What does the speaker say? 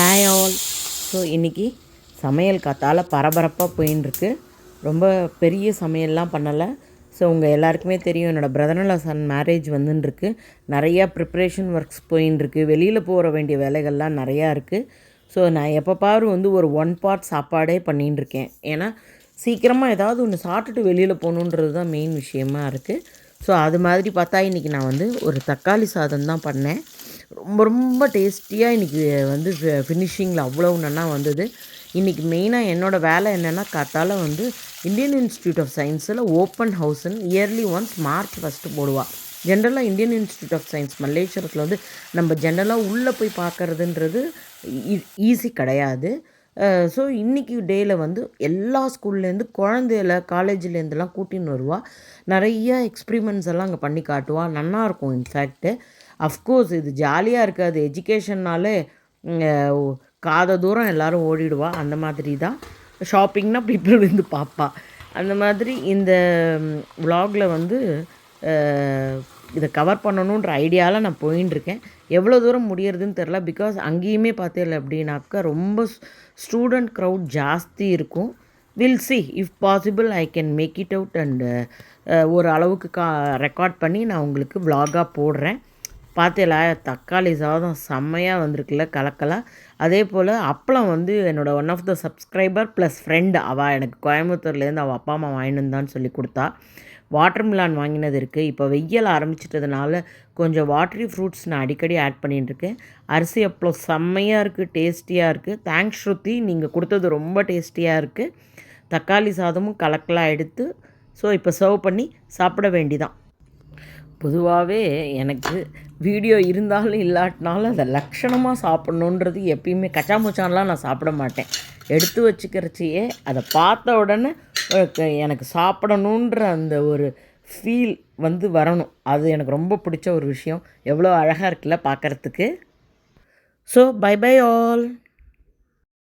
Hi all so இன்றைக்கி சமையல் காத்தால் பரபரப்பாக போயின்னு ரொம்ப பெரிய சமையல்லாம் பண்ணலை. ஸோ உங்கள் எல்லாருக்குமே தெரியும் என்னோடய பிரதனலா சன் மேரேஜ் வந்துருக்கு நிறையா ப்ரிப்ரேஷன் ஒர்க்ஸ் போயின்னு வெளியில் போகிற வேண்டிய வேலைகள்லாம் நிறையா இருக்குது ஸோ நான் எப்போ பாரு வந்து ஒரு ஒன் பார்ட் சாப்பாடே பண்ணின்னு இருக்கேன் ஏன்னா சீக்கிரமாக ஏதாவது ஒன்று சாப்பிட்டுட்டு வெளியில் போகணுன்றது தான் மெயின் விஷயமா இருக்குது ஸோ அது மாதிரி பார்த்தா இன்றைக்கி நான் வந்து ஒரு தக்காளி சாதம் தான் பண்ணேன். ரொம்ப ரொம்ப டேஸ்டியாக இன்றைக்கி வந்து ஃபினிஷிங்கில் அவ்வளோ நல்லா வந்தது. இன்றைக்கி மெயினாக என்னோடய வேலை என்னென்னா காத்தால வந்து இந்தியன் இன்ஸ்டியூட் ஆஃப் சயின்ஸில் ஓப்பன் ஹவுஸ்ன்னு இயர்லி ஒன்ஸ் மார்ச் ஃபஸ்ட்டு போடுவாள் ஜென்ரலாக இந்தியன் இன்ஸ்டியூட் ஆஃப் சயின்ஸ் மல்லேஸ்வரத்தில் வந்து நம்ம ஜென்ரலாக உள்ளே போய் பார்க்குறதுன்றது ஈஸி கிடையாது. ஸோ இன்றைக்கி டேயில் வந்து எல்லா ஸ்கூல்லேருந்து குழந்தையில காலேஜ்லேருந்துலாம் கூட்டின்னு வருவாள் நிறைய எக்ஸ்பிரிமெண்ட்ஸ் எல்லாம் அங்கே பண்ணி காட்டுவாள் நல்லாயிருக்கும் இன்ஃபேக்ட்டு அஃப்கோர்ஸ் இது ஜாலியாக இருக்காது. எஜுகேஷன்னாலே காத தூரம் எல்லோரும் ஓடிடுவா. அந்த மாதிரி தான். ஷாப்பிங்னால் பீப்புள் வந்து பார்ப்பா. அந்த மாதிரி இந்த விலாகில் வந்து இதை கவர் பண்ணணுன்ற ஐடியாவில் நான் போயின்ட்டுருக்கேன் எவ்வளோ தூரம் முடியறதுன்னு தெரில பிகாஸ் அங்கேயுமே பார்த்தேன் அப்படின்னாக்கா ரொம்ப ஸ்டூடெண்ட் க்ரௌட் ஜாஸ்தி இருக்கும். Will see if possible I can make it out and ஒரு அளவுக்கு கா ரெக்கார்ட் பண்ணி நான் உங்களுக்கு விலாகாக போடுறேன். பார்த்தேல தக்காளி சாதம் செம்மையாக வந்திருக்குல்ல கலக்கலாம் அதே போல் அப்பளம் வந்து என்னோடய one of the subscriber plus friend அவள் எனக்கு கோயம்புத்தூர்லேருந்து அவள் அப்பா அம்மா வாங்கினு சொல்லி கொடுத்தா. வாட்டர் மிலான் வாங்கினது இருக்குது இப்போ வெயில் ஆரம்பிச்சிட்டதுனால கொஞ்சம் வாட்டரி ஃப்ரூட்ஸ் நான் அடிக்கடி ஆட் பண்ணிட்டுருக்கேன் அரிசி அப்பளம் செம்மையாக இருக்குது டேஸ்டியாக இருக்குது தேங்க்ஸ் ஸ்ருதி நீங்கள் கொடுத்தது ரொம்ப டேஸ்டியாக இருக்குது தக்காளி சாதமும் கலக்கலாக எடுத்து ஸோ இப்போ சர்வ் பண்ணி சாப்பிட வேண்டிதான். பொதுவாகவே எனக்கு வீடியோ இருந்தாலும் இல்லாட்டினாலும் அதை லக்ஷணமாக சாப்பிட்ணுன்றது எப்பயுமே கச்சாமுச்சான்லாம் நான் சாப்பிட மாட்டேன். எடுத்து வச்சுக்கிறச்சியே அதை பார்த்த உடனே எனக்கு சாப்பிடணுன்ற அந்த ஒரு ஃபீல் வந்து வரணும். அது எனக்கு ரொம்ப பிடிச்ச ஒரு விஷயம். எவ்வளோ அழகாக இருக்குல்ல பார்க்குறதுக்கு ஸோ பை பை ஆல்